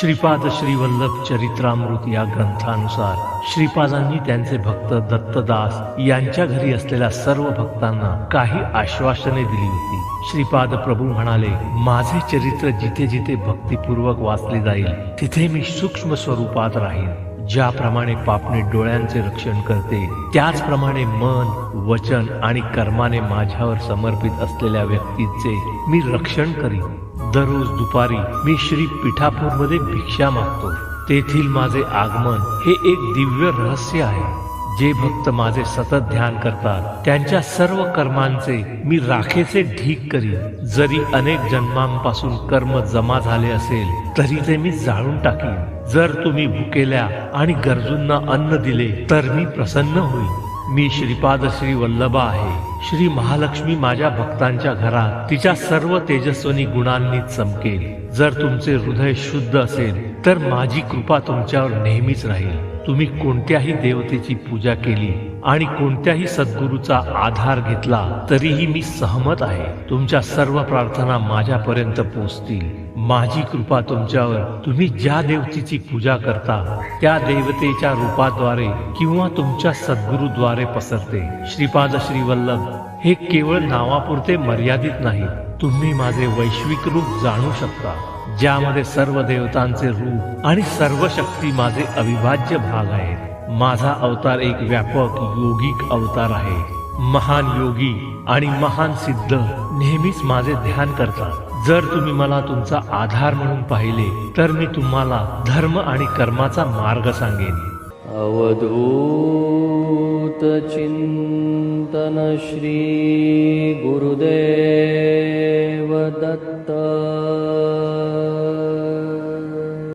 श्रीपाद श्रीवल्लभ चरित्रामृत या ग्रंथानुसार श्रीपादांनी त्यांचे भक्त दत्तदास यांच्या घरी असलेल्या सर्व भक्तांना काही आश्वासने दिली होती. श्रीपाद प्रभू म्हणाले माझे चरित्र जिथे जिथे भक्तिपूर्वक वाचले जाईल तिथे मी सूक्ष्म स्वरूपात राहीन. ज्याप्रमाणे पापणे डोळ्यांचे रक्षण करते त्याचप्रमाणे मन वचन आणि कर्माने माझ्यावर समर्पित असलेल्या व्यक्तीचे मी रक्षण करीन. दररोज दुपारी मी श्री पिठापूरमध्ये भिक्षा मागतो. तेथील माझे आगमन हे एक दिव्य रहस्य आहे. जे भक्त माझे सतत ध्यान करतात त्यांच्या सर्व कर्मांचे मी राखेचे ढीक करीन. जरी अनेक जन्मांपासून कर्म जमा झाले असेल तरी ते मी जाळून टाकीन. जर तुम्ही भुकेल्या आणि गरजूंना अन्न दिले तर मी प्रसन्न होईल मी श्रीपाद श्री वल्लभा आहे. श्री महालक्ष्मी माझ्या भक्तांच्या घरात तिच्या सर्व तेजस्वनी गुणांनी चमकेल. जर तुमचे हृदय शुद्ध असेल तर माझी कृपा तुमच्यावर नेहमीच राहील. तुम्ही कोणत्याही देवतेची पूजा केली आणि कोणत्याही सद्गुरूचा आधार घेतला तरीही मी सहमत आहे. तुमच्या सर्व प्रार्थना माझ्यापर्यंत पोचतील. माझी कृपा तुमच्यावर. तुम्ही ज्या देवतेची पूजा करता त्या देवतेच्या रूपाद्वारे किंवा तुमच्या सद्गुरूद्वारे पसरते. श्रीपाद श्रीवल्लभ हे केवळ नावापुरते मर्यादित नाही तुम्ही माझे वैश्विक रूप जाणू शकता ज्यामध्ये सर्व देवतांचे रूप आणि सर्व शक्ती माझे अविभाज्य भाग आहेत. माझा अवतार एक व्यापक योगिक अवतार आहे. महान योगी आणि महान सिद्ध नेहमीच माझे ध्यान करतात. जर तुम्ही मला तुमचा आधार म्हणून पाहिले तर मी तुम्हाला धर्म आणि कर्माचा मार्ग सांगेन. अवधूत चिंतन श्री गुरुदेव. तो